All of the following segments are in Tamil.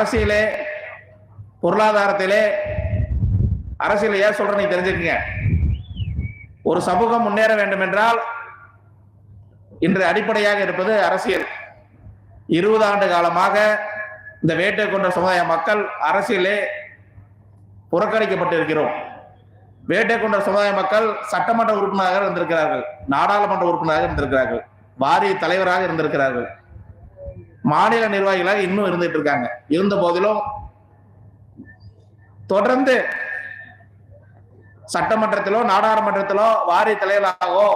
அரசியலே பொருளாதாரத்திலே அரசியல் ஏன் சொல்ற நீ தெரிஞ்சுக்கங்க. ஒரு சமூகம் முன்னேற வேண்டும் என்றால் இன்று அடிப்படையாக இருப்பது அரசியல். இருபது ஆண்டு காலமாக இந்த வேட்டை கொண்ட சமுதாய மக்கள் அரசியலே புறக்கணிக்கப்பட்டு இருக்கிறோம் வேட்டை கொண்ட சமுதாய மக்கள் சட்டமன்ற உறுப்பினராக இருந்திருக்கிறார்கள். நாடாளுமன்ற உறுப்பினராக இருந்திருக்கிறார்கள். வாரிய தலைவராக இருந்திருக்கிறார்கள். மாநில நிர்வாகிகளாக இன்னும் இருந்துட்டு இருக்காங்க. இருந்த போதிலும் தொடர்ந்து சட்டமன்றத்திலோ நாடாளுமன்றத்திலோ வாரிய தலைவராகவோ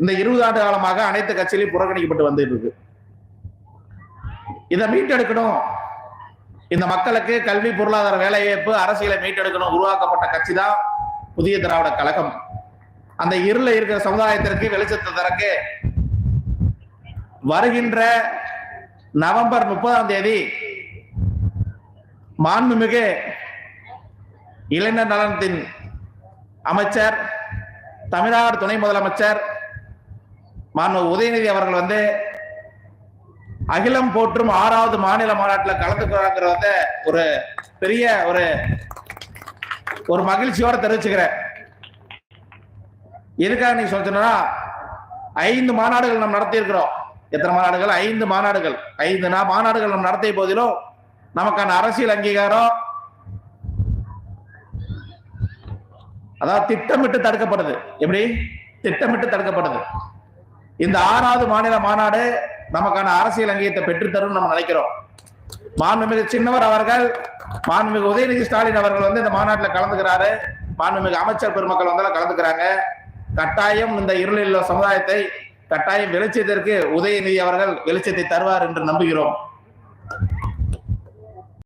இந்த இருபது ஆண்டு காலமாக அனைத்து கட்சியிலும் புறக்கணிக்கப்பட்டு வந்துட்டு இருக்கு. இதை மீட்டெடுக்கணும். இந்த மக்களுக்கு கல்வி பொருளாதார வேலைவாய்ப்பு அரசியலை மீட்டெடுக்கணும். உருவாக்கப்பட்ட கட்சி தான் புதிய திராவிட கழகம். அந்த இருள இருக்கிற சமுதாயத்திற்கு வெளிச்சத்தை தரக்கு வருகின்ற நவம்பர் முப்பதாம் தேதி மாண்புமிகு இளைஞர் நலனத்தின் அமைச்சர் தமிழ்நாடு துணை முதலமைச்சர் மாண்பு உதயநிதி அவர்கள் வந்து அகிலம் போற்றும் ஆறாவது மாநில மாநாட்டில் கலந்துக்கிறாங்கிறத ஒரு பெரிய ஒரு ஒரு மகிழ்ச்சியோட தெரிவிச்சுக்கிறேன். எதுக்காக நீ சொல்றேன்னா ஐந்து மாநாடுகள் நம்ம நடத்தி இருக்கிறோம் எத்தனை மாநாடுகள்? ஐந்து மாநாடுகள். ஐந்து மாநாடுகள் நம்ம நடத்திய போதிலும் நமக்கான அரசியல் அங்கீகாரம் அதாவது திட்டமிட்டு தடுக்கப்படுது. எப்படி? திட்டமிட்டு தடுக்கப்படுது. இந்த ஆறாவது மாநில மாநாடு நமக்கான அரசியல் அங்கீகத்தை பெற்றுத்தரும் நம்ம நினைக்கிறோம். மாண்புமிகு சின்னவர் அவர்கள் மாண்புமிகு உதயநிதி ஸ்டாலின் அவர்கள் வந்து இந்த மாநாட்டில் கலந்துக்கிறாரு. மாண்புமிகு அமைச்சர் பெருமக்கள் வந்து கலந்துக்கிறாங்க. கட்டாயம் இந்த இருளில் உள்ள சமுதாயத்தை கட்டாயம் வெளிச்சத்திற்கு உதயநிதி அவர்கள் வெளிச்சத்தை தருவார் என்று நம்புகிறோம்.